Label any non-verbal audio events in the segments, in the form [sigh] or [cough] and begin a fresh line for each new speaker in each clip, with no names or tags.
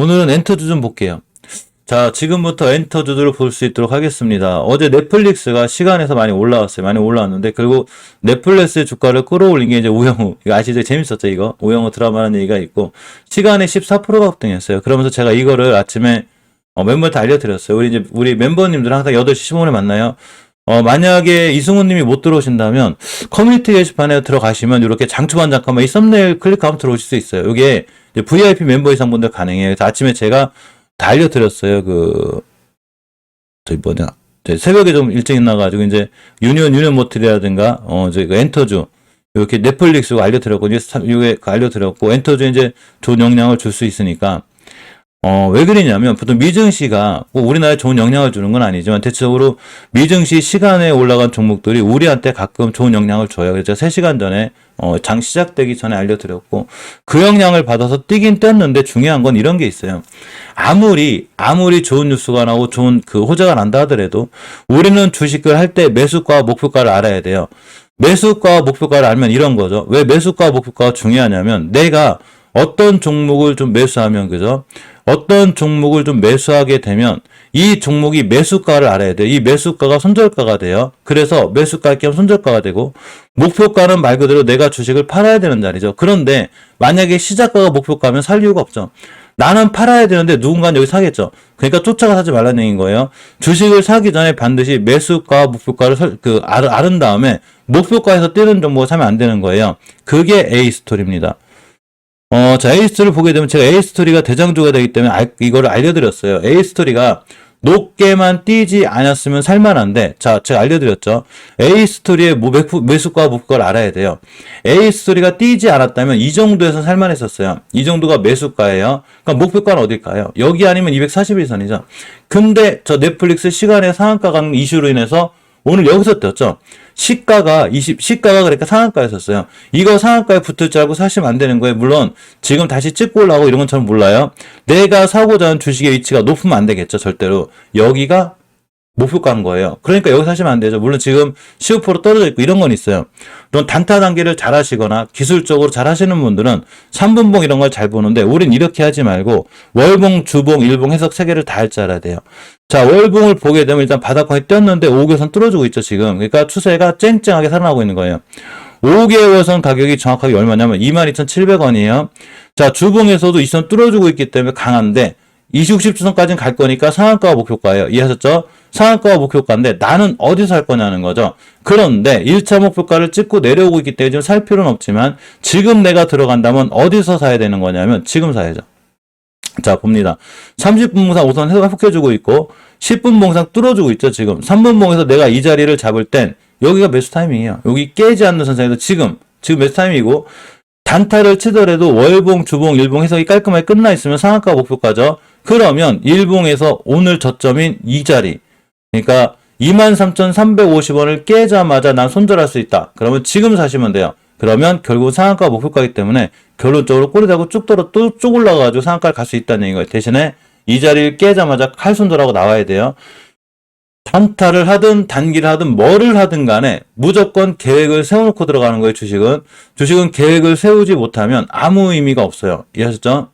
오늘은 엔터주 좀 볼게요. 자, 지금부터 엔터 주들을 볼 수 있도록 하겠습니다. 어제 넷플릭스가 시간에서 많이 올라왔어요. 많이 올라왔는데, 결국 넷플릭스 주가를 끌어올린 게 이제 우영우. 이거 아시죠? 재밌었죠, 이거? 우영우 드라마라는 얘기가 있고, 시간에 14%가 급등했어요. 그러면서 제가 이거를 아침에 어, 멤버한테 알려드렸어요. 우리 이제, 우리 멤버님들 항상 8시 15분에 만나요. 어, 만약에 이승훈 님이 못 들어오신다면, 커뮤니티 게시판에 들어가시면 이렇게 장초반 잠깐만 이 썸네일 클릭하면 들어오실 수 있어요. 이게 VIP 멤버 이상 분들 가능해요. 그래서 아침에 제가 다 알려드렸어요. 그, 저희 뭐냐. 새벽에 좀 일찍 나가지고 이제 유니온 유니온 모틀이라든가, 어, 이제 그 엔터주, 이렇게 넷플릭스 알려드렸고, 이제 사- 이게 그 알려드렸고, 엔터주 이제 좋은 영향을 줄 수 있으니까, 어, 왜 그러냐면, 보통 미증시가 꼭 우리나라에 좋은 영향을 주는 건 아니지만, 대체적으로 미증시 시간에 올라간 종목들이 우리한테 가끔 좋은 영향을 줘요. 그래서 제가 3시간 전에, 어, 장 시작되기 전에 알려드렸고, 그 영향을 받아서 뛰긴 뛰었는데 중요한 건 이런 게 있어요. 아무리, 아무리 좋은 뉴스가 나오고 좋은 그 호재가 난다 하더라도, 우리는 주식을 할 때 매수가와 목표가를 알아야 돼요. 매수가와 목표가를 알면 이런 거죠. 왜 매수가와 목표가가 중요하냐면, 내가 어떤 종목을 좀 매수하면, 그죠? 어떤 종목을 좀 매수하게 되면 이 종목이 매수가를 알아야 돼요. 이 매수가가 손절가가 돼요. 그래서 매수가 겸 손절가가 되고 목표가는 말 그대로 내가 주식을 팔아야 되는 자리죠. 그런데 만약에 시작가가 목표가면 살 이유가 없죠. 나는 팔아야 되는데 누군가는 여기 사겠죠. 그러니까 쫓아가 사지 말라는 얘기인 거예요. 주식을 사기 전에 반드시 매수가 목표가를 설, 그 알, 아른 다음에 목표가에서 뛰는 종목을 사면 안 되는 거예요. 그게 A 스토리입니다. 어, 자, 스토리를 보게 되면 제가 A 스토리가 대장주가 되기 때문에 알- 이거를 알려드렸어요. A 스토리가 높게만 뛰지 않았으면 살만한데, 자, 제가 알려드렸죠. A 스토리의 모- 매수- 매수가 목표를 알아야 돼요. A 스토리가 뛰지 않았다면 이 정도에서 살만했었어요. 이 정도가 매수가예요. 그러니까 목표가는 어딜까요? 여기 아니면 241선이죠. 근데 저 넷플릭스 시간의 상한가 강 이슈로 인해서 오늘 여기서 떴죠. 시가가 20, 시가가 그러니까 상한가였었어요. 이거 상한가에 붙을 줄 알고 사시면 안 되는 거예요. 물론 지금 다시 찍고 올라오고 이런 건 저는 몰라요. 내가 사고자 하는 주식의 위치가 높으면 안 되겠죠. 절대로. 여기가 목표가인 거예요. 그러니까 여기 사시면 안 되죠. 물론 지금 15% 떨어져 있고 이런 건 있어요. 그럼 단타 단계를 잘 하시거나 기술적으로 잘 하시는 분들은 3분봉 이런 걸 잘 보는데 우린 이렇게 하지 말고 월봉, 주봉, 일봉 해석 세 개를 다 할 줄 알아야 돼요. 자, 월봉을 보게 되면 일단 바닥권이 떴는데 5개선 뚫어주고 있죠, 지금. 그러니까 추세가 쨍쨍하게 살아나고 있는 거예요. 5개월선 가격이 정확하게 얼마냐면 22,700원이에요. 자, 주봉에서도 2선 뚫어주고 있기 때문에 강한데 2060주선까지는 갈 거니까 상한가와 목표가예요. 이해하셨죠? 상한가와 목표가인데 나는 어디서 할 거냐는 거죠. 그런데 1차 목표가를 찍고 내려오고 있기 때문에 지금 살 필요는 없지만 지금 내가 들어간다면 어디서 사야 되는 거냐면 지금 사야죠. 자, 봅니다. 30분 봉상 우선 회복해주고 있고, 10분 봉상 뚫어주고 있죠, 지금. 3분 봉에서 내가 이 자리를 잡을 땐, 여기가 매수 타이밍이에요. 여기 깨지 않는 선상에서 지금, 지금 매수 타이밍이고, 단타를 치더라도 월봉, 주봉, 일봉 해석이 깔끔하게 끝나 있으면 상한가 목표가죠. 그러면 일봉에서 오늘 저점인 이 자리, 그러니까 23,350원을 깨자마자 난 손절할 수 있다. 그러면 지금 사시면 돼요. 그러면 결국 상한가 목표가기 때문에 결론적으로 꼬리 달고 쭉 떨어 또쭉 올라가가지고 상한가를 갈 수 있다는 얘기예요. 대신에 이 자리를 깨자마자 칼 손절하고 나와야 돼요. 단타를 하든 단기를 하든 뭐를 하든 간에 무조건 계획을 세워놓고 들어가는 거예요. 주식은 주식은 계획을 세우지 못하면 아무 의미가 없어요. 이해하셨죠?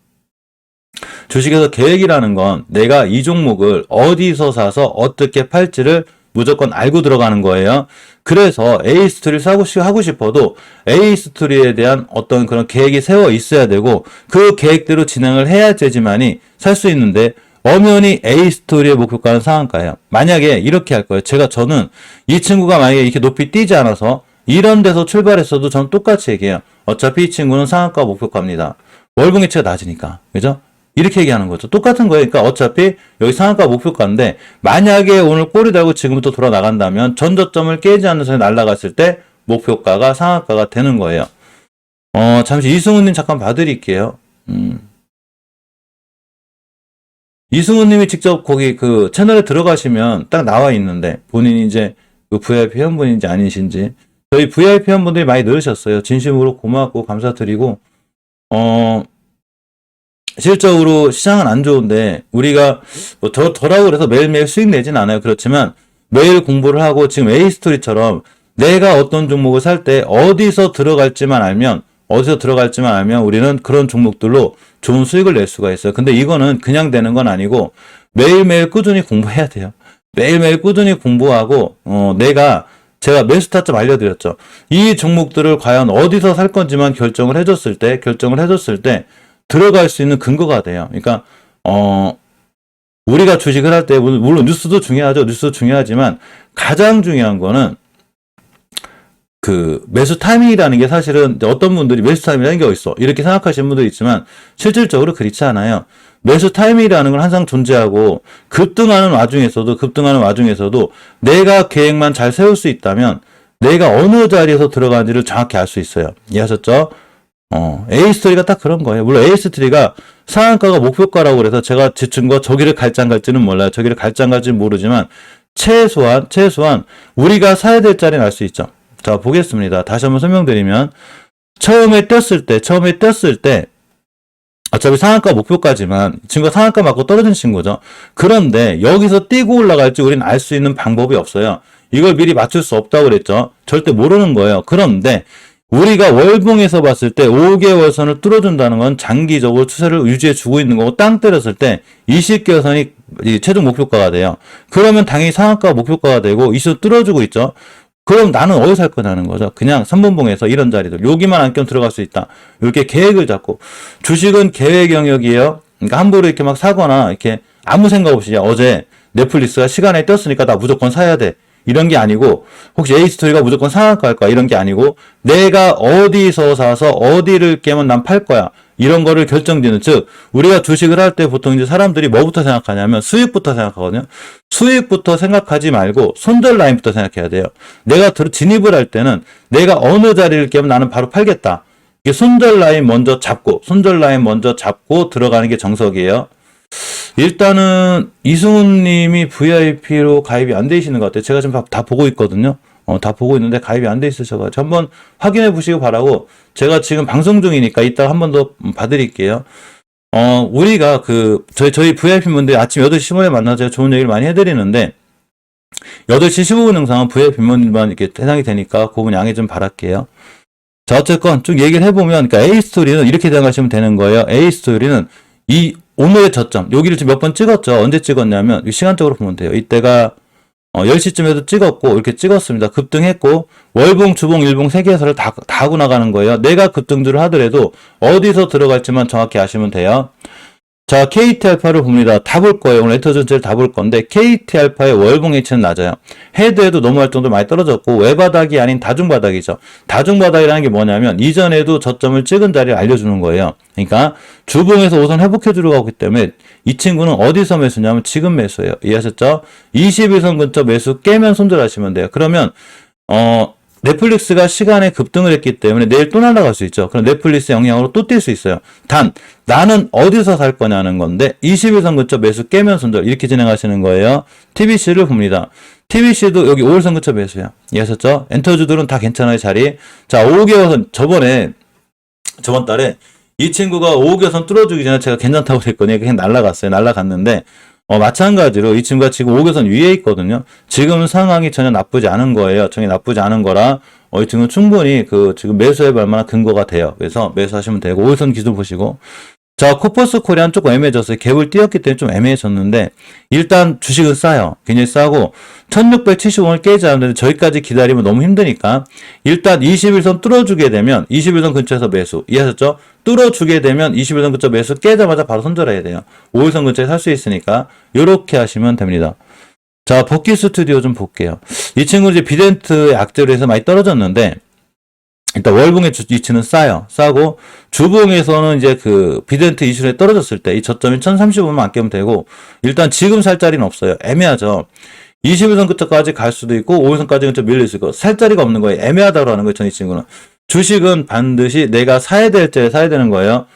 주식에서 계획이라는 건 내가 이 종목을 어디서 사서 어떻게 팔지를 무조건 알고 들어가는 거예요. 그래서 A 스토리를 사고 싶, 하고 싶어도 A 스토리에 대한 어떤 그런 계획이 세워 있어야 되고 그 계획대로 진행을 해야 되지만이 살 수 있는데 엄연히 A 스토리의 목표가는 상한가예요. 만약에 이렇게 할 거예요. 제가 저는 이 친구가 만약에 이렇게 높이 뛰지 않아서 이런 데서 출발했어도 저는 똑같이 얘기해요. 어차피 이 친구는 상한가 목표가입니다. 월봉이치가 낮으니까. 그죠? 이렇게 얘기하는 거죠. 똑같은 거예요. 그러니까 어차피 여기 상한가 목표가인데 만약에 오늘 꼬리 달고 지금부터 돌아 나간다면 전저점을 깨지 않는 선에 날아갔을 때 목표가가 상한가가 되는 거예요. 어, 잠시 이승우님 잠깐 봐드릴게요. 음. 이승우님이 직접 거기 그 채널에 들어가시면 딱 나와 있는데 본인이 이제 그 VIP 회원분인지 아니신지 저희 VIP 회원분들이 많이 늘으셨어요. 진심으로 고맙고 감사드리고 어. 실적으로 시장은 안 좋은데 우리가 뭐 더, 덜하고 그래서 매일매일 수익 내진 않아요. 그렇지만 매일 공부를 하고 지금 A 스토리처럼 내가 어떤 종목을 살 때 어디서 들어갈지만 알면 어디서 들어갈지만 알면 우리는 그런 종목들로 좋은 수익을 낼 수가 있어요. 근데 이거는 그냥 되는 건 아니고 매일매일 꾸준히 공부해야 돼요. 매일매일 꾸준히 공부하고 어, 내가 제가 매수 타점 알려드렸죠. 이 종목들을 과연 어디서 살 건지만 결정을 해줬을 때 결정을 해줬을 때 들어갈 수 있는 근거가 돼요. 그러니까 어 우리가 주식을 할 때 물론 뉴스도 중요하죠. 뉴스도 중요하지만 가장 중요한 거는 그 매수 타이밍이라는 게 사실은 어떤 분들이 매수 타이밍이라는 게 어딨어 이렇게 생각하시는 분도 있지만 실질적으로 그렇지 않아요. 매수 타이밍이라는 건 항상 존재하고 급등하는 와중에서도 급등하는 와중에서도 내가 계획만 잘 세울 수 있다면 내가 어느 자리에서 들어가는지를 정확히 알 수 있어요. 이해하셨죠? 어, A 스토리가 딱 그런 거예요. 물론 A 스토리가 상한가가 목표가라고 그래서 제가 지친 거 저기를 갈지 안 갈지는 몰라요. 저기를 갈지 안 갈지는 모르지만 최소한 최소한 우리가 사야 될 자리는 알 수 있죠. 자, 보겠습니다. 다시 한번 설명드리면 처음에 떴을 때 처음에 떴을 때 어차피 상한가 목표까지만 이 친구가 상한가 맞고 떨어진 친구죠. 그런데 여기서 뛰고 올라갈지 우리는 알 수 있는 방법이 없어요. 이걸 미리 맞출 수 없다고 그랬죠. 절대 모르는 거예요. 그런데 우리가 월봉에서 봤을 때 5개월 선을 뚫어준다는 건 장기적으로 추세를 유지해 주고 있는 거고 땅 때렸을 때 20개월 선이 최종 목표가가 돼요. 그러면 당연히 상한가 목표가가 되고 이수 뚫어주고 있죠. 그럼 나는 어디서 살 거냐는 거죠. 그냥 3분봉에서 이런 자리들. 여기만 안 껴면 들어갈 수 있다. 이렇게 계획을 잡고. 주식은 계획 영역이에요. 그러니까 함부로 이렇게 막 사거나 이렇게 아무 생각 없이 야, 어제 넷플릭스가 시간에 떴으니까 나 무조건 사야 돼. 이런 게 아니고 혹시 에이스토리가 무조건 상한가 할까 이런 게 아니고 내가 어디서 사서 어디를 깨면 난 팔 거야. 이런 거를 결정짓는 즉 우리가 주식을 할 때 보통 이제 사람들이 뭐부터 생각하냐면 수익부터 생각하거든요. 수익부터 생각하지 말고 손절 라인부터 생각해야 돼요. 내가 들 진입을 할 때는 내가 어느 자리를 깨면 나는 바로 팔겠다. 손절 라인 먼저 잡고 손절 라인 먼저 잡고 들어가는 게 정석이에요. 일단은 이승훈 님이 VIP로 가입이 안돼 있는 것 같아요. 제가 지금 다 보고 있거든요. 어, 다 보고 있는데 가입이 안 돼 있으셔가지고 한번 확인해 보시기 바라고 제가 지금 방송 중이니까 이따 한 번 더 봐드릴게요. 어, 우리가 그, 저희, 저희 VIP 분들 아침 8시 15분에 만나서 제가 좋은 얘기를 많이 해드리는데 8시 15분 영상은 VIP 분들만 이렇게 해당이 되니까 그분 양해 좀 바랄게요. 자, 어쨌건 쭉 얘기를 해보면, 그러니까 A 스토리는 이렇게 생각하시면 되는 거예요. A 스토리는 이 오늘의 저점, 여기를 지금 몇 번 찍었죠. 언제 찍었냐면, 시간적으로 보면 돼요. 이때가 어, 10시쯤에도 찍었고, 이렇게 찍었습니다. 급등했고, 월봉, 주봉, 일봉 세 개에서를 다, 다 하고 나가는 거예요. 내가 급등주를 하더라도 어디서 들어갈지만 정확히 아시면 돼요. 자, KT알파를 봅니다. 다 볼 거예요. 오늘 엔터 전체를 다 볼 건데, KT알파의 월봉 H는 낮아요. 헤드에도 넘어갈 정도로 많이 떨어졌고, 외바닥이 아닌 다중바닥이죠. 다중바닥이라는 게 뭐냐면, 이전에도 저점을 찍은 자리를 알려주는 거예요. 그러니까, 주봉에서 우선 회복해 주려고 하기 때문에, 이 친구는 어디서 매수냐면, 지금 매수예요. 이해하셨죠? 21선 근처 매수 깨면 손절하시면 돼요. 그러면, 어, 넷플릭스가 시간에 급등을 했기 때문에 내일 또 날아갈 수 있죠. 그럼 넷플릭스 영향으로 또 뛸 수 있어요. 단, 나는 어디서 살 거냐는 건데, 21선 근처 매수 깨면 손절, 이렇게 진행하시는 거예요. TBC를 봅니다. TBC도 여기 5일선 근처 매수야. 이해하셨죠? 엔터주들은 다 괜찮아요, 자리. 자, 5개월선, 저번에, 저번 달에, 이 친구가 5개월선 뚫어주기 전에 제가 괜찮다고 [laughs] 그랬거든요. 그냥 날아갔어요. 날아갔는데, 어, 마찬가지로 이 친구가 지금 5개선 위에 있거든요. 지금 상황이 전혀 나쁘지 않은 거예요. 전혀 나쁘지 않은 거라, 어, 이 친구는 충분히 그 지금 매수해 볼 만한 근거가 돼요. 그래서 매수하시면 되고, 5일선 기준 보시고. 자, 코퍼스 코리안 조금 애매해졌어요. 갭을 띄었기 때문에 좀 애매해졌는데, 일단 주식은 싸요. 굉장히 싸고, 1675을 깨지 않는데 저기까지 기다리면 너무 힘드니까, 일단 21선 뚫어주게 되면, 21선 근처에서 매수. 이해하셨죠? 뚫어주게 되면 21선 근처 매수 깨자마자 바로 손절해야 돼요. 5일선 근처에 살 수 있으니까, 요렇게 하시면 됩니다. 자, 버킷 스튜디오 좀 볼게요. 이 친구는 이제 비덴트의 악재로 해서 많이 떨어졌는데, 일단 월봉의 주- 위치는 싸요. 싸고 주봉에서는 이제 그 비덴트 이슈에 떨어졌을 때 이 저점이 1035만 안 깨면 되고 일단 지금 살 자리는 없어요. 애매하죠. 21선 끝까지 갈 수도 있고 5일선까지는 좀 밀릴 수 있고 살 자리가 없는 거예요. 애매하다고 하는 거예요. 전 이 친구는. 주식은 반드시 내가 사야 될 때 사야 되는 거예요.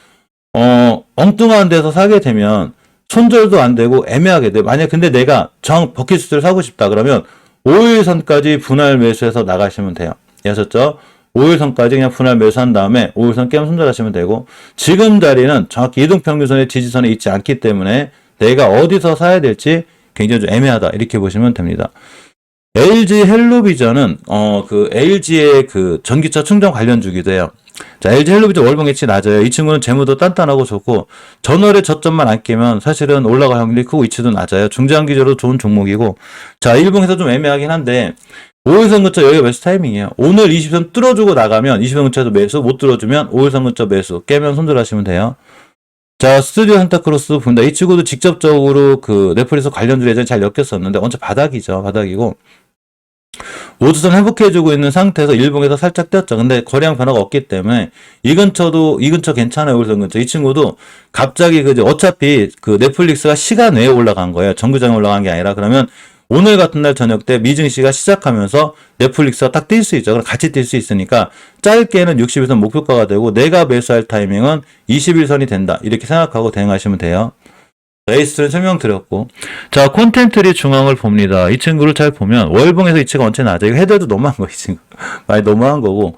어, 엉뚱한 데서 사게 되면 손절도 안 되고 애매하게 돼. 만약 근데 내가 정 버킷수트를 사고 싶다 그러면 5일선까지 분할 매수해서 나가시면 돼요. 아셨죠? 5일선까지 그냥 분할 매수한 다음에 5일선 깨면 손절하시면 되고 지금 자리는 정확히 이동평균선의 지지선에 있지 않기 때문에 내가 어디서 사야 될지 굉장히 좀 애매하다 이렇게 보시면 됩니다. LG 헬로비전은 어 그 LG의 그 전기차 충전 관련 주기도 해요. 자, LG 헬로비전 월봉 예치 낮아요. 이 친구는 재무도 단단하고 좋고 전월에 저점만 안 깨면 사실은 올라갈 확률이 크고 위치도 낮아요. 중장기적으로 좋은 종목이고 자, 일봉에서 좀 애매하긴 한데 5일선 근처 여기가 매수 타이밍이에요. 오늘 20선 뚫어주고 나가면 20선 근처에서 매수, 못 뚫어주면 5일선 근처 매수, 깨면 손절하시면 돼요. 자, 스튜디오 산타크로스 본다. 이 친구도 직접적으로 그 넷플릭스 관련주 예전에 잘 엮였었는데, 언제 바닥이죠. 바닥이고. 5주선 회복해주고 있는 상태에서 일봉에서 살짝 뛰었죠. 근데 거래량 변화가 없기 때문에 이 근처도 이 근처 괜찮아요. 울산 근처. 이 친구도 갑자기 그 어차피 그 넷플릭스가 시간 외에 올라간 거예요. 정규장에 올라간 게 아니라 그러면 오늘 같은 날 저녁 때 미증시가 시작하면서 넷플릭스가 딱 뛸 수 있죠. 그럼 같이 뛸 수 있으니까 짧게는 60일선 목표가가 되고 내가 매수할 타이밍은 21선이 된다. 이렇게 생각하고 대응하시면 돼요. 에이스를 설명드렸고 자 콘텐츠리 중앙을 봅니다. 이 친구를 잘 보면 월봉에서 이치가 원체 낮아. 이거 헤드도 너무한 거 이 친구 [laughs] 많이 너무한 거고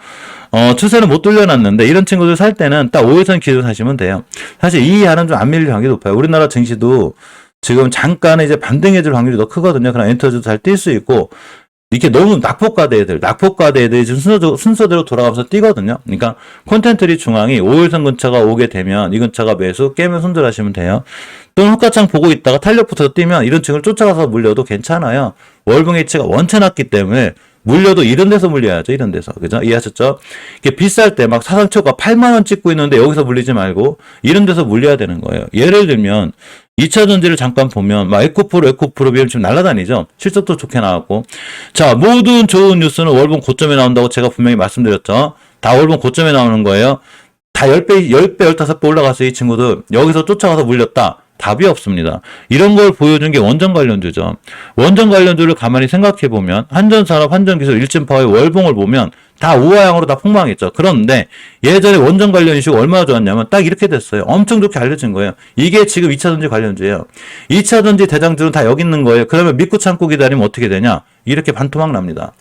어 추세는 못 돌려놨는데 이런 친구들 살 때는 딱 5일선 기준 사시면 돼요. 사실 이 이하는 좀 안 밀릴 확률이 높아요. 우리나라 증시도 지금 잠깐 이제 반등해줄 확률이 더 크거든요. 그럼 엔터도 잘 뛸 수 있고 이렇게 너무 낙폭과대들, 낙폭과대들이 지금 순서, 순서대로 돌아가면서 뛰거든요. 그러니까 콘텐츠리 중앙이 5일선 근처가 오게 되면 이 근처가 매수 깨면 손절하시면 돼요. 또는 호가창 보고 있다가 탄력부터 뛰면 이런 층을 쫓아가서 물려도 괜찮아요. 월봉 H가 원체 낮기 때문에 물려도 이런 데서 물려야죠. 이런 데서. 그죠? 이해하셨죠? 이게 비쌀 때 막 사상초가 8만원 찍고 있는데 여기서 물리지 말고 이런 데서 물려야 되는 거예요. 예를 들면 2차 전지를 잠깐 보면 막 에코프로 에코프로 비율 지금 날아다니죠. 실적도 좋게 나왔고. 자, 모든 좋은 뉴스는 월봉 고점에 나온다고 제가 분명히 말씀드렸죠. 다 월봉 고점에 나오는 거예요. 다 10배, 10배, 15배 올라갔어요. 이 친구들. 여기서 쫓아가서 물렸다. 답이 없습니다. 이런 걸 보여준 게 원전 관련주죠. 원전 관련주를 가만히 생각해 보면 한전 산업, 한전 기술, 일진 파워의 월봉을 보면 다 우하향으로 다 폭망했죠. 그런데 예전에 원전 관련 이슈가 얼마나 좋았냐면 딱 이렇게 됐어요. 엄청 좋게 알려진 거예요. 이게 지금 2차전지 관련주예요. 2차전지 대장주는 다 여기 있는 거예요. 그러면 믿고 참고 기다리면 어떻게 되냐? 이렇게 반토막 납니다.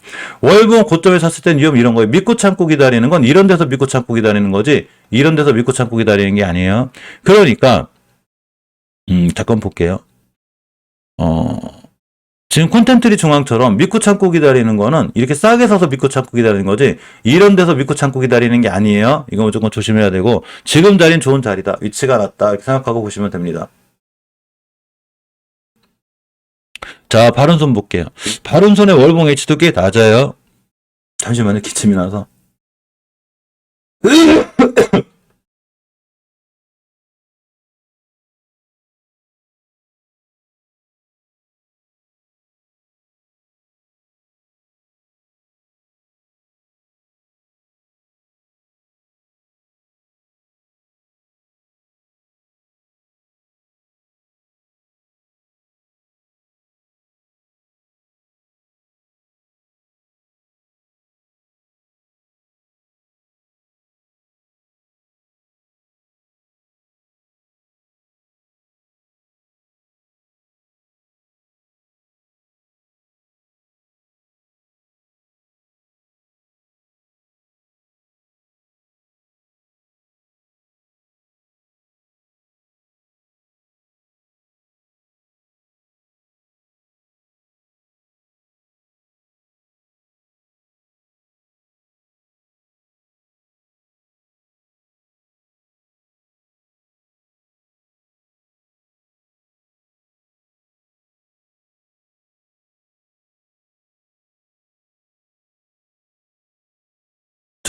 월봉 고점에 샀을 땐 위험 이런 거예요. 믿고 참고 기다리는 건 이런 데서 믿고 참고 기다리는 거지 이런 데서 믿고 참고 기다리는 게 아니에요. 그러니까 음, 잠깐 볼게요. 어, 지금 콘텐츠리 중앙처럼 믿고 참고 기다리는 거는 이렇게 싸게 사서 믿고 참고 기다리는 거지 이런 데서 믿고 참고 기다리는 게 아니에요. 이거 무조건 조심해야 되고 지금 자리는 좋은 자리다. 위치가 낮다. 이렇게 생각하고 보시면 됩니다. 자, 바른손 볼게요. 바른손의 월봉 H도 꽤 낮아요. 잠시만요. 기침이 나서.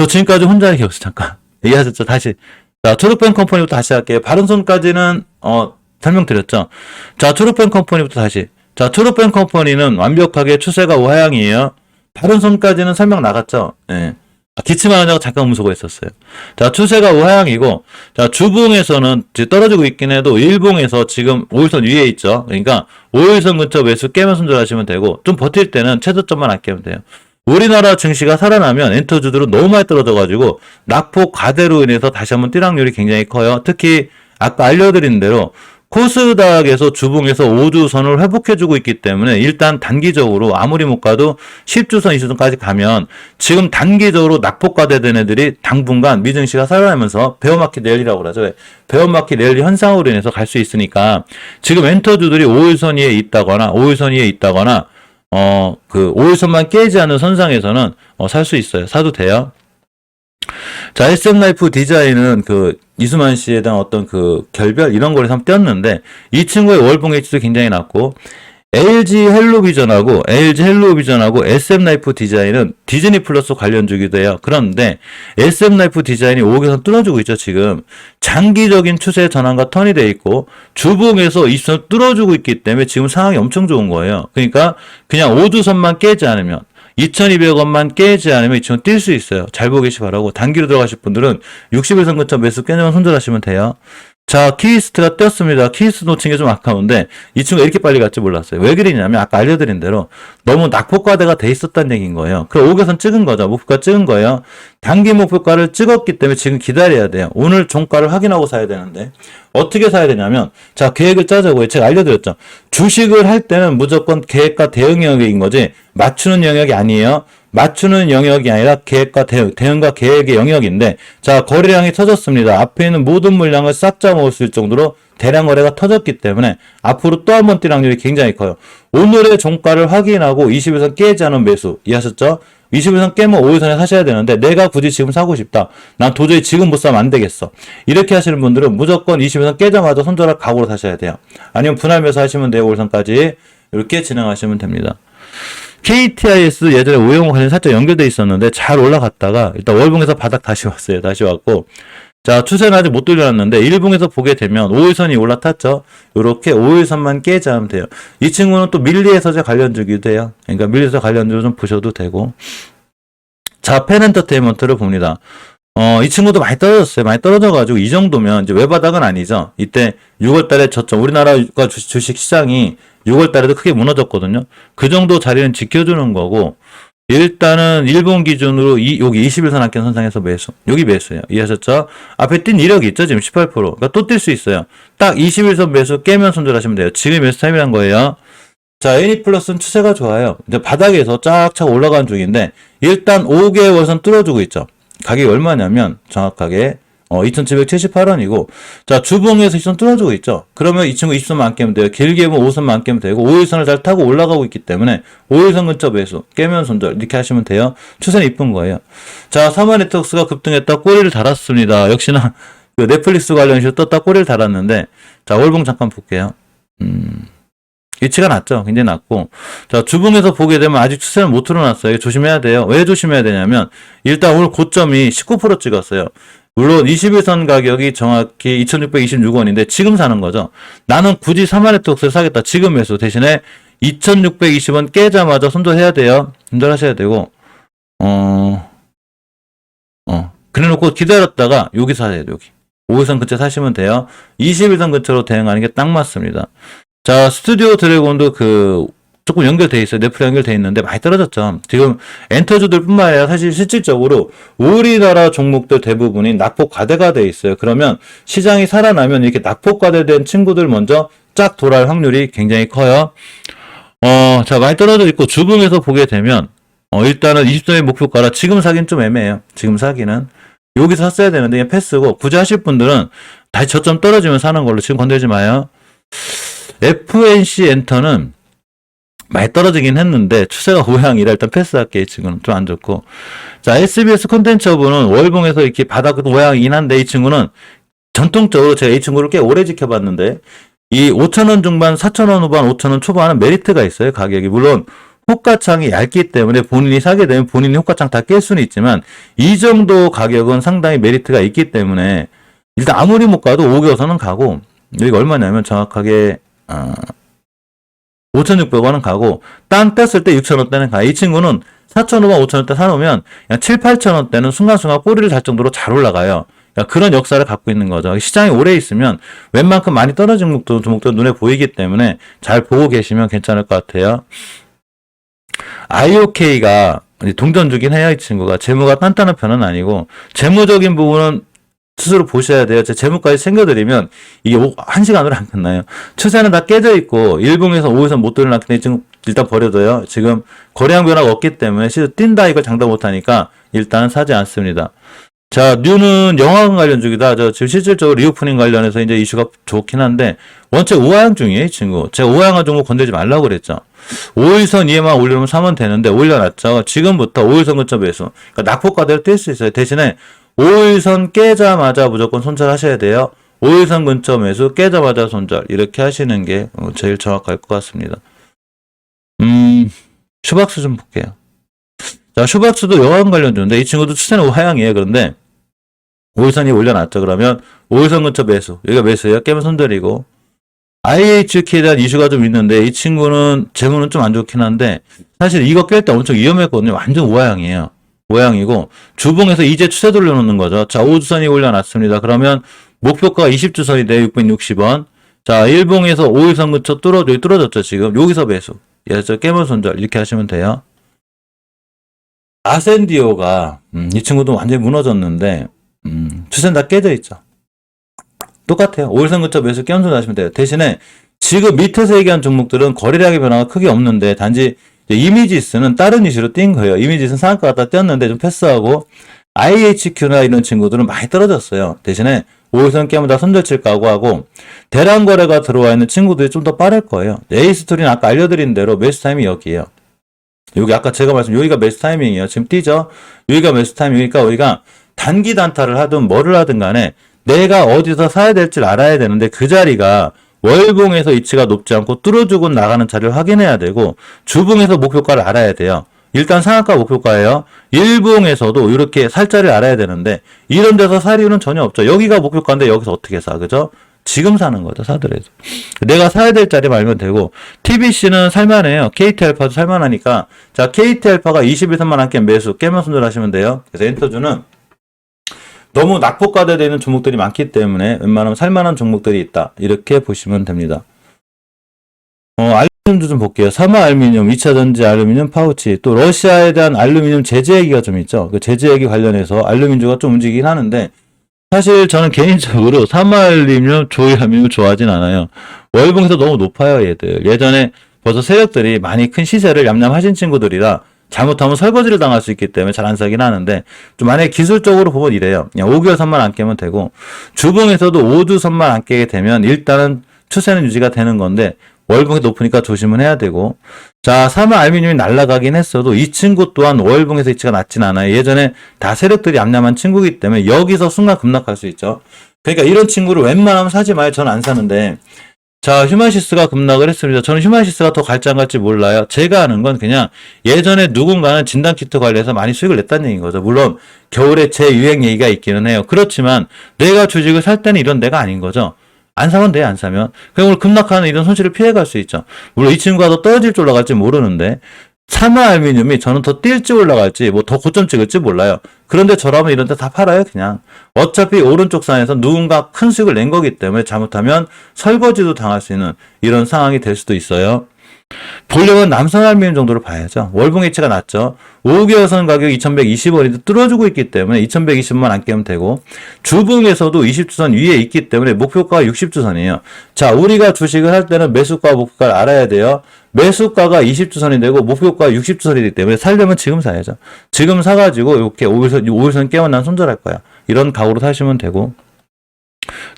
저 지금까지 혼자 얘기했어 잠깐 [laughs] 얘기하셨죠. 다시. 자 초록펜 컴퍼니부터 다시 할게요. 바른손까지는 어 설명드렸죠. 자 초록펜 컴퍼니부터 다시. 자 초록펜 컴퍼니는 완벽하게 추세가 우하향이에요. 바른손까지는 설명 나갔죠? 예. 아, 기침하느냐고 잠깐 무서워 했었어요. 자 추세가 우하향이고 자 주봉에서는 떨어지고 있긴 해도 일봉에서 지금 5일선 위에 있죠. 그러니까 5일선 근처 매수 깨면 손절하시면 되고 좀 버틸 때는 최저점만 안 깨면 돼요 우리나라 증시가 살아나면 엔터주들은 너무 많이 떨어져가지고 낙폭 과대로 인해서 다시 한번 뛰락률이 굉장히 커요. 특히 아까 알려드린 대로 코스닥에서 주봉에서 5주선을 회복해주고 있기 때문에 일단 단기적으로 아무리 못 가도 10주선, 20주선까지 가면 지금 단기적으로 낙폭과대된 애들이 당분간 미증시가 살아나면서 베어마켓 랠리라고 그러죠. 베어마켓 랠리 현상으로 인해서 갈 수 있으니까 지금 엔터주들이 5일선 위에 있다거나 5일선 위에 있다거나 어, 그 5일선만 깨지 않는 선상에서는 어, 살 수 있어요. 사도 돼요. 자, SM 라이프 디자인은 그 이수만 씨에 대한 어떤 그 결별 이런 거를 한번 띄었는데 이 친구의 월봉 H도 굉장히 낮고 LG 헬로비전하고 LG 헬로비전하고 SM 라이프 디자인은 디즈니 플러스 관련주기도 해요. 그런데 SM 라이프 디자인이 5억에서 뚫어주고 있죠, 지금. 장기적인 추세 전환과 턴이 돼 있고 주봉에서 20선 뚫어주고 있기 때문에 지금 상황이 엄청 좋은 거예요. 그러니까 그냥 5두선만 깨지 않으면 2,200원만 깨지 않으면 이 친구 뛸수 있어요. 잘 보고 계시 바라고. 단기로 들어가실 분들은 60일선 근처 매수 깨져만 손절하시면 돼요. 자, 키이스트가 떴습니다. 키이스트 놓친 게 좀 아까운데 이 친구가 이렇게 빨리 갈지 몰랐어요. 왜 그러냐면 아까 알려드린 대로 너무 낙폭과대가 돼 있었다는 얘기인 거예요. 그럼 5개선 찍은 거죠. 목표가 찍은 거예요. 단기 목표가를 찍었기 때문에 지금 기다려야 돼요. 오늘 종가를 확인하고 사야 되는데 어떻게 사야 되냐면 자 계획을 짜자고요. 제가 알려드렸죠. 주식을 할 때는 무조건 계획과 대응 영역인 거지 맞추는 영역이 아니에요. 맞추는 영역이 아니라 계획과 대응, 대응과 계획의 영역인데, 자, 거래량이 터졌습니다. 앞에 있는 모든 물량을 싹 잡아먹을 수 있을 정도로 대량 거래가 터졌기 때문에 앞으로 또 한 번 뛸 확률이 굉장히 커요. 오늘의 종가를 확인하고 20일선 깨지 않은 매수, 이해하셨죠? 20일선 깨면 5일선에 사셔야 되는데, 내가 굳이 지금 사고 싶다. 난 도저히 지금 못 사면 안 되겠어. 이렇게 하시는 분들은 무조건 20일선 깨자마자 손절할 각오로 사셔야 돼요. 아니면 분할 매수 하시면 돼요, 5일선까지. 이렇게 진행하시면 됩니다. KTIS 예전에 오영호 관련 살짝 연결돼 있었는데 잘 올라갔다가 일단 월봉에서 바닥 다시 왔어요. 다시 왔고 자 추세는 아직 못 돌려놨는데 일봉에서 보게 되면 5일선이 올라탔죠. 이렇게 5일선만 깨자면 돼요. 이 친구는 또 밀리에서제 관련주기도 해요. 그러니까 밀리에서 관련주 좀 보셔도 되고 자 펜엔터테인먼트를 봅니다. 어, 이 친구도 많이 떨어졌어요. 많이 떨어져가지고, 이 정도면, 이제 외바닥은 아니죠. 이때 6월 달에 저점, 우리나라가 주, 주식 시장이 6월 달에도 크게 무너졌거든요. 그 정도 자리는 지켜주는 거고, 일단은 일본 기준으로 이, 여기 21선 합계 선상에서 매수. 여기 매수예요. 이해하셨죠? 앞에 뛴 이력이 있죠? 지금 18%. 그러니까 또 뛸 수 있어요. 딱 21선 매수 깨면 손절하시면 돼요. 지금 매수 타임이란 거예요. 자, 애니 플러스는 추세가 좋아요. 근데 바닥에서 쫙쫙 올라가는 중인데, 일단 5개월선 뚫어주고 있죠. 가격이 얼마냐면, 정확하게, 어, 2,778원이고, 자, 주봉에서 2선 뚫어주고 있죠. 그러면 이 친구 20선만 깨면 돼요. 길게 보면 5선만 깨면 되고, 5일선을 잘 타고 올라가고 있기 때문에, 5일선 근처 매수, 깨면 손절, 이렇게 하시면 돼요. 추세는 이쁜 거예요. 자, 사마 네트워크스가 급등했다, 꼬리를 달았습니다. 역시나, 그 넷플릭스 관련 이슈 떴다, 꼬리를 달았는데, 자, 월봉 잠깐 볼게요. 음. 위치가 낮죠. 굉장히 낮고. 자, 주봉에서 보게 되면 아직 추세는 못 틀어놨어요. 조심해야 돼요. 왜 조심해야 되냐면, 일단 오늘 고점이 19% 찍었어요. 물론 21선 가격이 정확히 2,626원인데 지금 사는 거죠. 나는 굳이 3만 네트워크를 사겠다. 지금 매수 대신에 2,620원 깨자마자 손절해야 돼요. 손절하셔야 되고, 어, 어, 그래 놓고 기다렸다가 여기 사야 돼요. 여기. 5일선 근처 사시면 돼요. 21선 근처로 대응하는 게 딱 맞습니다. 자, 스튜디오 드래곤도 그 조금 연결돼 있어요. 넷플 연결돼 있는데 많이 떨어졌죠. 지금 엔터주들 뿐만 아니라 사실 실질적으로 우리나라 종목들 대부분이 낙폭 과대가 돼 있어요. 그러면 시장이 살아나면 이렇게 낙폭 과대된 친구들 먼저 쫙 돌아올 확률이 굉장히 커요. 어, 자, 많이 떨어져 있고 주봉에서 보게 되면 어, 일단은 20점의 목표가라 지금 사기는 좀 애매해요. 지금 사기는. 여기서 샀어야 되는데 그냥 패스고 굳이 하실 분들은 다시 저점 떨어지면 사는 걸로 지금 건들지 마요. FNC 엔터는 많이 떨어지긴 했는데 추세가 [laughs] 고양이라 일단 패스할게요. 지금은 좀안 좋고. 자, SBS 콘텐츠 허브는 월봉에서 이렇게 바닥 모양이긴 한데 이 친구는 전통적으로 제가 이 친구를 꽤 오래 지켜봤는데 이 5천원 중반, 4천원 후반, 5천원 초반은 메리트가 있어요. 가격이. 물론 호가창이 얇기 때문에 본인이 사게 되면 본인이 호가창 다 깰 수는 있지만 이 정도 가격은 상당히 메리트가 있기 때문에 일단 아무리 못 가도 5개월선은 가고 여기가 얼마냐면 정확하게 어, 5,600원은 가고 땅 뗐을 때 6,000원대는 가. 이 친구는 4,500원, 5,000원대 사놓으면 그냥 7, 8,000원대는 순간순간 꼬리를 달 정도로 잘 올라가요. 그러니까 그런 역사를 갖고 있는 거죠. 시장이 오래 있으면 웬만큼 많이 떨어진 종목도, 종목도 눈에 보이기 때문에 잘 보고 계시면 괜찮을 것 같아요. IOK가 동전주긴 해요, 이 친구가. 재무가 단단한 편은 아니고, 재무적인 부분은 스스로 보셔야 돼요. 제 재무까지 챙겨드리면 이게 오- 한 시간으로 안 끝나요. 추세는 다 깨져 있고 일봉에서 5에서 못 들어놨기 때문에 지금 일단 버려둬요. 지금 거래량 변화가 없기 때문에 실제 뛴다 이걸 장담 못하니까 일단 사지 않습니다. 자, 뉴는 영화관 관련주기다. 저 지금 실질적으로 리오프닝 관련해서 이제 이슈가 좋긴 한데 원체 우하향 중이에요, 이 친구. 제가 우하향한 종목 건들지 말라고 그랬죠. 5일선 이에만 올려놓으면 사면 되는데 올려놨죠. 지금부터 5일선 근처 매수. 그러니까 낙폭가대로 뛸 수 있어요. 대신에 5일선 깨자마자 무조건 손절하셔야 돼요. 5일선 근처 매수 깨자마자 손절 이렇게 하시는 게 어, 제일 정확할 것 같습니다. 음, 슈박스 좀 볼게요. 자, 슈박스도 여왕 관련주인데 이 친구도 추세는 하향이에요. 그런데 5일선이 올려놨죠. 그러면 5일선 근처 매수. 여기가 매수예요. 깨면 손절이고 IHK에 대한 이슈가 좀 있는데 이 친구는 재무는 좀 안 좋긴 한데 사실 이거 깰 때 엄청 위험했거든요. 완전 우하향이에요. 우하향이고 주봉에서 이제 추세 돌려놓는 거죠. 자, 5주선이 올려놨습니다. 그러면 목표가가 20주선인데 660원. 자, 일봉에서 5일선 근처 뚫어져, 뚫어졌죠, 지금. 여기서 매수. 예서 깨면 손절. 이렇게 하시면 돼요. 아센디오가, 음, 이 친구도 완전히 무너졌는데, 음, 추세는 다 깨져 있죠. 똑같아요. 5일선 근처 매수 깨면 손절 하시면 돼요. 대신에 지금 밑에서 얘기한 종목들은 거래량의 변화가 크게 없는데, 단지 이미지스는 다른 이슈로 뛴 거예요. 이미지스는 상한가 갖다 뛰었는데 좀 패스하고, IHQ나 이런 친구들은 많이 떨어졌어요. 대신에 5일선 깨면 다 손절칠 각오하고 대량 거래가 들어와 있는 친구들이 좀 더 빠를 거예요. 에이스토리는 아까 알려드린 대로 매수 타임이 여기에요. 여기 아까 제가 말씀 여기가 매수 타이밍이에요. 지금 뛰죠? 여기가 매수 타이밍이니까 우리가 단기 단타를 하든 뭐를 하든 간에 내가 어디서 사야 될지를 알아야 되는데 그 자리가 월봉에서 이치가 높지 않고 뚫어주고 나가는 자리를 확인해야 되고 주봉에서 목표가를 알아야 돼요. 일단 상한가 목표가예요. 일봉에서도 이렇게 살 자리를 알아야 되는데 이런 데서 살 이유는 전혀 없죠. 여기가 목표가인데 여기서 어떻게 사 그죠? 지금 사는 거죠 사더라도 내가 사야 될 자리 말면 되고 TBC는 살만해요. KT알파도 살만하니까 자 KT알파가 21선만 함께 매수 깨면 손절하시면 돼요. 그래서 엔터주는 너무 낙폭과대되어 있는 종목들이 많기 때문에 웬만하면 살만한 종목들이 있다 이렇게 보시면 됩니다. 어, 알루미늄도 좀 볼게요. 사마 알루미늄, 2차 전지 알루미늄 파우치, 또 러시아에 대한 알루미늄 제재 얘기가 좀 있죠. 그 제재 얘기 관련해서 알루미늄주가 좀 움직이긴 하는데 사실 저는 [laughs] 개인적으로 사마알루미늄, 조이 알루미늄 좋아하진 않아요. 월봉에서 너무 높아요, 얘들. 예전에 벌써 세력들이 많이 큰 시세를 얌얌 하신 친구들이라 잘못하면 설거지를 당할 수 있기 때문에 잘 안 사긴 하는데 좀 만약에 기술적으로 보면 이래요. 그냥 5개월 선만 안 깨면 되고 주봉에서도 5주 선만 안 깨게 되면 일단은 추세는 유지가 되는 건데 월봉이 높으니까 조심은 해야 되고 자 사마 알루미늄이 날아가긴 했어도 이 친구 또한 월봉에서 이치가 낮진 않아요. 예전에 다 세력들이 얌얌한 친구이기 때문에 여기서 순간 급락할 수 있죠. 그러니까 이런 친구를 웬만하면 사지 마요. 저는 안 사는데 자 휴마시스가 급락을 했습니다. 저는 휴마시스가 더 갈지 안 갈지 몰라요. 제가 아는 건 그냥 예전에 누군가는 진단키트 관리해서 많이 수익을 냈다는 얘기인 거죠. 물론 겨울에 재유행 얘기가 있기는 해요. 그렇지만 내가 주식을 살 때는 이런 데가 아닌 거죠. 안 사면 돼요, 안 사면. 그럼 오늘 급락하는 이런 손실을 피해갈 수 있죠. 물론 이 친구가 더 떨어질지 올라갈지 모르는데, 사마 알루미늄이 저는 더 뛸지 올라갈지, 뭐 더 고점 찍을지 몰라요. 그런데 저라면 이런 데 다 팔아요, 그냥. 어차피 오른쪽 산에서 누군가 큰 수익을 낸 거기 때문에 잘못하면 설거지도 당할 수 있는 이런 상황이 될 수도 있어요. 보려면 남선 알루미늄 정도로 봐야죠. 월봉 해치가 낮죠. 5개월선 가격 2120원인데 뚫어주고 있기 때문에 2120원 안 깨면 되고 주봉에서도 20주선 위에 있기 때문에 목표가가 60주선이에요. 자, 우리가 주식을 할 때는 매수가 목표가를 알아야 돼요. 매수가가 20주선이 되고 목표가가 60주선이기 때문에 살려면 지금 사야죠. 지금 사가지고 이렇게 5일선, 5일선 깨면 난 손절할 거야. 이런 각오로 사시면 되고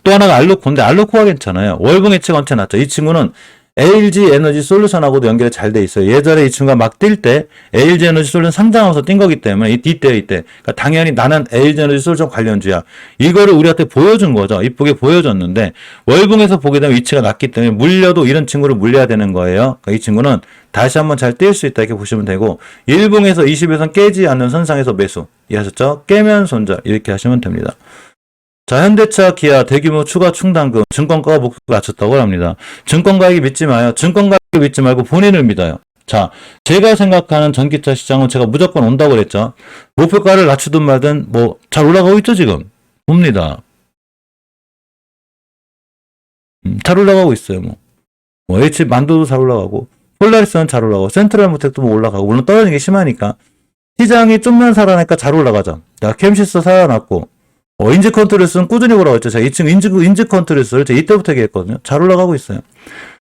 또 하나가 알로코인데 알로코가 괜찮아요. 월봉 해치가 언제 낮죠. 이 친구는 LG 에너지 솔루션하고도 연결이 잘 돼 있어요. 예전에 이 친구가 막 뛸 때 LG 에너지 솔루션 상장하면서 뛴 거기 때문에 이 이때 이때 그러니까 당연히 나는 LG 에너지 솔루션 관련주야. 이거를 우리한테 보여준 거죠. 이쁘게 보여줬는데 월봉에서 보게 되면 위치가 낮기 때문에 물려도 이런 친구를 물려야 되는 거예요. 그러니까 이 친구는 다시 한번 잘 뛸 수 있다 이렇게 보시면 되고 일봉에서 20에선 깨지 않는 선상에서 매수 이해하셨죠? 깨면 손절 이렇게 하시면 됩니다. 자, 현대차, 기아 대규모 추가 충당금 증권가가 목표 낮췄다고 합니다. 증권가액이 믿지 마요. 증권가액 믿지 말고 본인을 믿어요. 자, 제가 생각하는 전기차 시장은 제가 무조건 온다고 그랬죠. 목표가를 낮추든 말든 뭐 잘 올라가고 있죠, 지금. 봅니다. 음, 잘 올라가고 있어요, 뭐. 뭐 H 만도도 잘 올라가고 폴라리스는 잘 올라가고 센트럴 모텍도 뭐 올라가고 물론 떨어지는 게 심하니까 시장이 좀만 살아나니까 잘 올라가죠. 자, 캠시스 살아났고 어, 인지 컨트롤스는 꾸준히 올라갔죠. 제가 2층 인지, 인지 컨트롤스를 제가 이때부터 얘기했거든요. 잘 올라가고 있어요.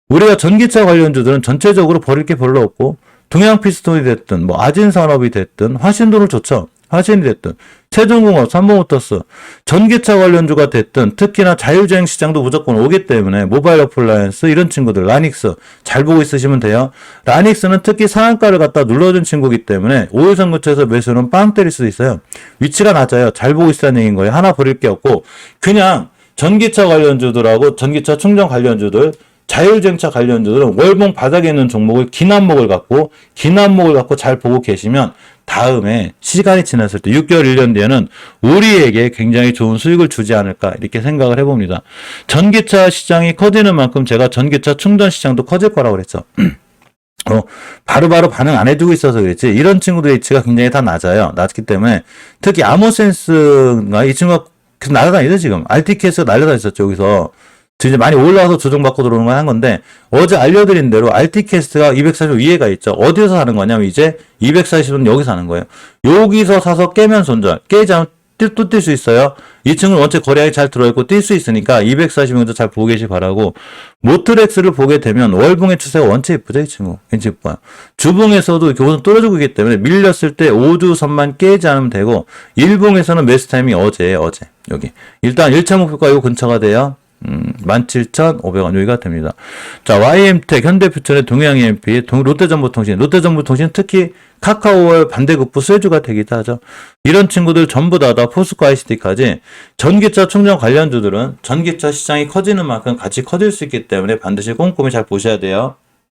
우리가 전기차 관련주들은 전체적으로 버릴 게 별로 없고, 동양 피스톤이 됐든, 뭐, 아진 산업이 됐든, 화신도를 좋죠. 화신이 됐든, 세종공업, 삼성모터스, 전기차 관련주가 됐든 특히나 자율주행 시장도 무조건 오기 때문에 모바일 어플라이언스 이런 친구들 라닉스 잘 보고 있으시면 돼요. 라닉스는 특히 상한가를 갖다 눌러준 친구기 때문에 5일선 근처에서 매수는 빵 때릴 수도 있어요. 위치가 낮아요. 잘 보고 있다는 얘기인 거예요. 하나 버릴 게 없고 그냥 전기차 관련주들하고 전기차 충전 관련주들 자율주행차 관련주들은 월봉 바닥에 있는 종목을 긴 안목을 갖고 긴 안목을 갖고 잘 보고 계시면 다음에 시간이 지났을 때 6개월 1년 뒤에는 우리에게 굉장히 좋은 수익을 주지 않을까 이렇게 생각을 해봅니다. 전기차 시장이 커지는 만큼 제가 전기차 충전 시장도 커질 거라고 그랬죠. [clears throat] 어, 바로바로 반응 안 해주고 있어서 그랬지. 이런 친구들의 위치가 굉장히 다 낮아요. 낮기 때문에 특히 아모센스가 이 친구가 계속 날아다니죠 지금. RTKS가 날아다녔었죠 여기서. 이제 많이 올라와서 조정받고 들어오는 건 한 건데 어제 알려드린 대로 RT캐스트가 240 위에가 있죠. 어디서 사는 거냐면 이제 240은 여기서 사는 거예요. 여기서 사서 깨면 손절. 깨지 않으면 또뛸 수 있어요. 이 친구는 원체 거래량이 잘 들어있고 뛸 수 있으니까 240명도 잘 보고 계시 바라고 모트렉스를 보게 되면 월봉의 추세가 원체 예쁘죠 이 친구. 굉장히 예뻐요. 주봉에서도 이렇게 떨어지고 있기 때문에 밀렸을 때 5주 선만 깨지 않으면 되고 일봉에서는 매수 타임이 어제예요 어제. 여기. 일단 1차 목표가 요 근처가 돼요. 음, 17,500원 여기가 됩니다. 자, YM텍, 현대퓨처의 동해양EMP, 동, 롯데정보통신, 롯데정보통신 특히 카카오월 반대급부 수혜주가 되기도 하죠. 이런 친구들 전부 다 다 포스코 ICT까지 전기차 충전 관련주들은 전기차 시장이 커지는 만큼 같이 커질 수 있기 때문에 반드시 꼼꼼히 잘 보셔야 돼요.